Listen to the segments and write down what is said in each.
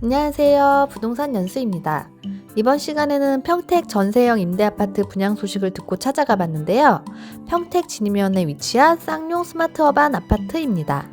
안녕하세요. 부동산 연수입니다. 이번 시간에는 평택 전세형 임대아파트 분양 소식을 듣고 찾아가 봤는데요. 평택 진이면에 위치한 쌍용 스마트 어반 아파트입니다.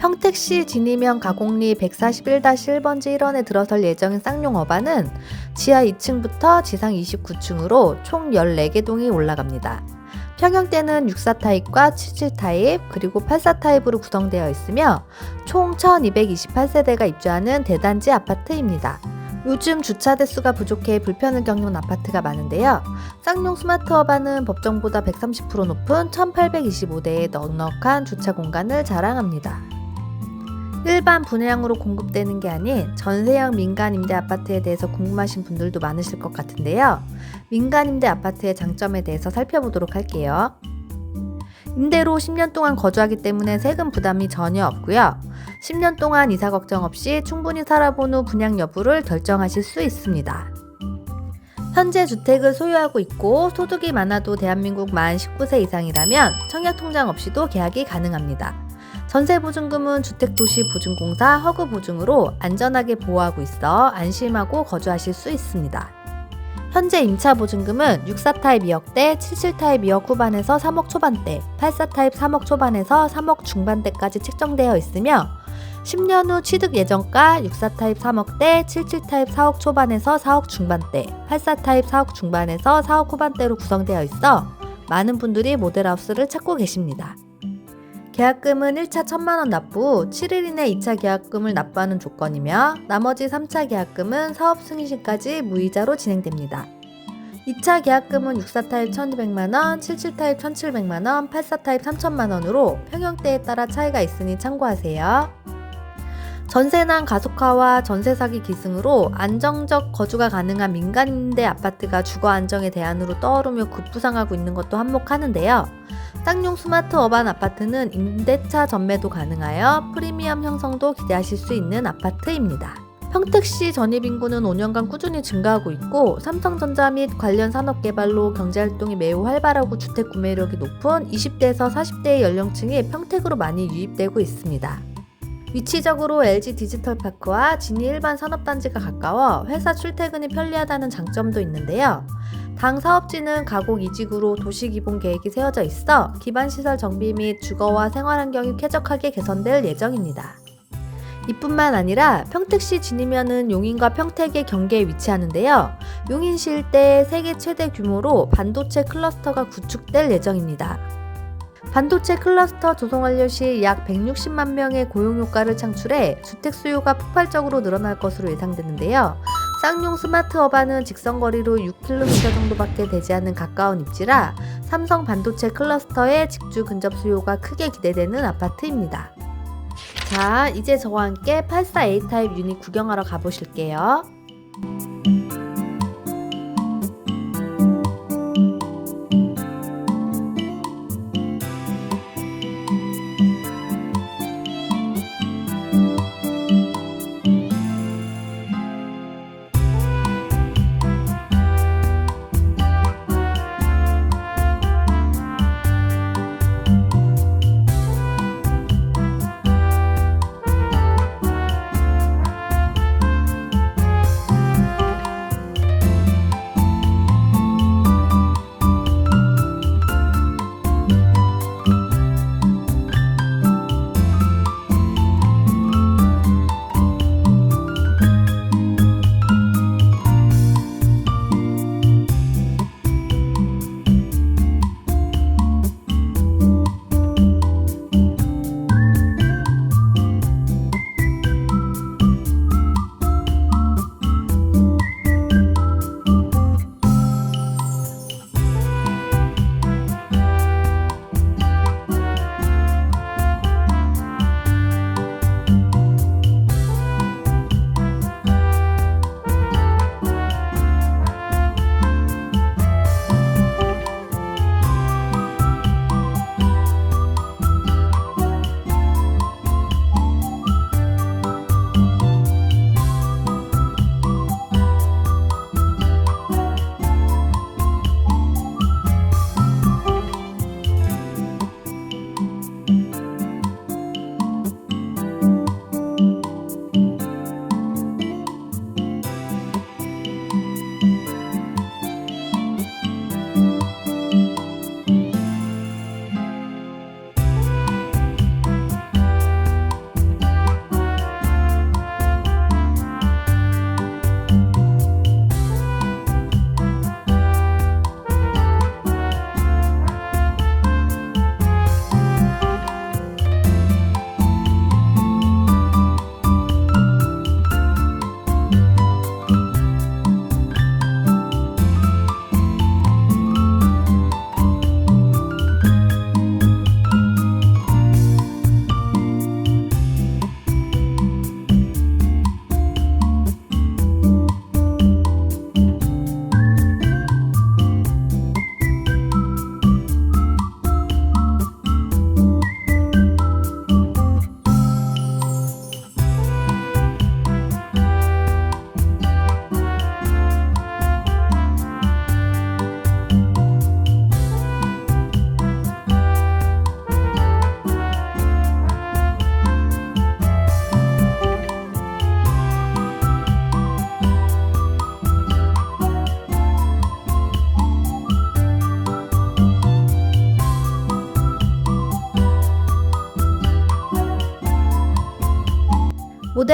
평택시 진이면 가곡리 141-1번지 1원에 들어설 예정인 쌍용 어반은 지하 2층부터 지상 29층으로 총 14개 동이 올라갑니다. 평형대는 64 타입과 77 타입, 그리고 84 타입으로 구성되어 있으며 총 1228세대가 입주하는 대단지 아파트입니다. 요즘 주차 대수가 부족해 불편을 겪는 아파트가 많은데요. 쌍용 스마트 어반은 법정보다 130% 높은 1825대의 넉넉한 주차 공간을 자랑합니다. 일반 분양으로 공급되는 게 아닌 전세형 민간 임대 아파트에 대해서 궁금하신 분들도 많으실 것 같은데요. 민간 임대 아파트의 장점에 대해서 살펴보도록 할게요. 임대로 10년 동안 거주하기 때문에 세금 부담이 전혀 없고요. 10년 동안 이사 걱정 없이 충분히 살아본 후 분양 여부를 결정하실 수 있습니다. 현재 주택을 소유하고 있고 소득이 많아도 대한민국 만 19세 이상이라면 청약 통장 없이도 계약이 가능합니다. 전세보증금은 주택도시보증공사 허그보증으로 안전하게 보호하고 있어 안심하고 거주하실 수 있습니다. 현재 임차 보증금은 64 타입 2억대, 77 타입 2억 후반에서 3억 초반대, 84 타입 3억 초반에서 3억 중반대까지 책정되어 있으며 10년 후 취득 예정가 64 타입 3억대, 77 타입 4억 초반에서 4억 중반대, 84 타입 4억 중반에서 4억 후반대로 구성되어 있어 많은 분들이 모델하우스를 찾고 계십니다. 계약금은 1차 1000만원 납부 후 7일 이내 2차 계약금을 납부하는 조건이며 나머지 3차 계약금은 사업 승인 시까지 무이자로 진행됩니다. 2차 계약금은 64 타입 1200만원, 77 타입 1700만원, 84 타입 3000만원으로 평형대에 따라 차이가 있으니 참고하세요. 전세난 가속화와 전세 사기 기승으로 안정적 거주가 가능한 민간 임대 아파트가 주거 안정의 대안으로 떠오르며 급부상하고 있는 것도 한몫하는데요. 쌍용 스마트 어반 아파트는 임대차 전매도 가능하여 프리미엄 형성도 기대하실 수 있는 아파트입니다. 평택시 전입 인구는 5년간 꾸준히 증가하고 있고 삼성전자 및 관련 산업 개발로 경제 활동이 매우 활발하고 주택 구매력이 높은 20대에서 40대의 연령층이 평택으로 많이 유입되고 있습니다. 위치적으로 LG 디지털 파크와 진이 일반 산업단지가 가까워 회사 출퇴근이 편리하다는 장점도 있는데요. 당 사업지는 가곡 이직으로 도시 기본 계획이 세워져 있어 기반 시설 정비 및 주거와 생활 환경이 쾌적하게 개선될 예정입니다. 이뿐만 아니라 평택시 진이면은 용인과 평택의 경계에 위치하는데요. 용인시 일대 세계 최대 규모로 반도체 클러스터가 구축될 예정입니다. 반도체 클러스터 조성 완료 시 약 160만 명의 고용 효과를 창출해 주택 수요가 폭발적으로 늘어날 것으로 예상되는데요. 쌍용 스마트 어반은 직선거리로 6km 정도밖에 되지 않는 가까운 입지라 삼성 반도체 클러스터의 직주 근접 수요가 크게 기대되는 아파트입니다. 자, 이제 저와 함께 84A 타입 유닛 구경하러 가보실게요.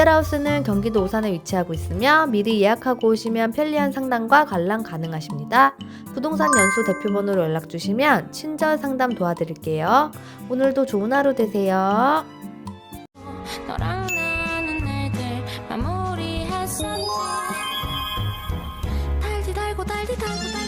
롯데라우스는 경기도 오산에 위치하고 있으며 미리 예약하고 오시면 편리한 상담과 관람 가능하십니다. 부동산 연수 대표번호로 연락 주시면 친절 상담 도와드릴게요. 오늘도 좋은 하루 되세요. 너랑 나는 애들 마무리했었지 달디 달고 달디 달고 달디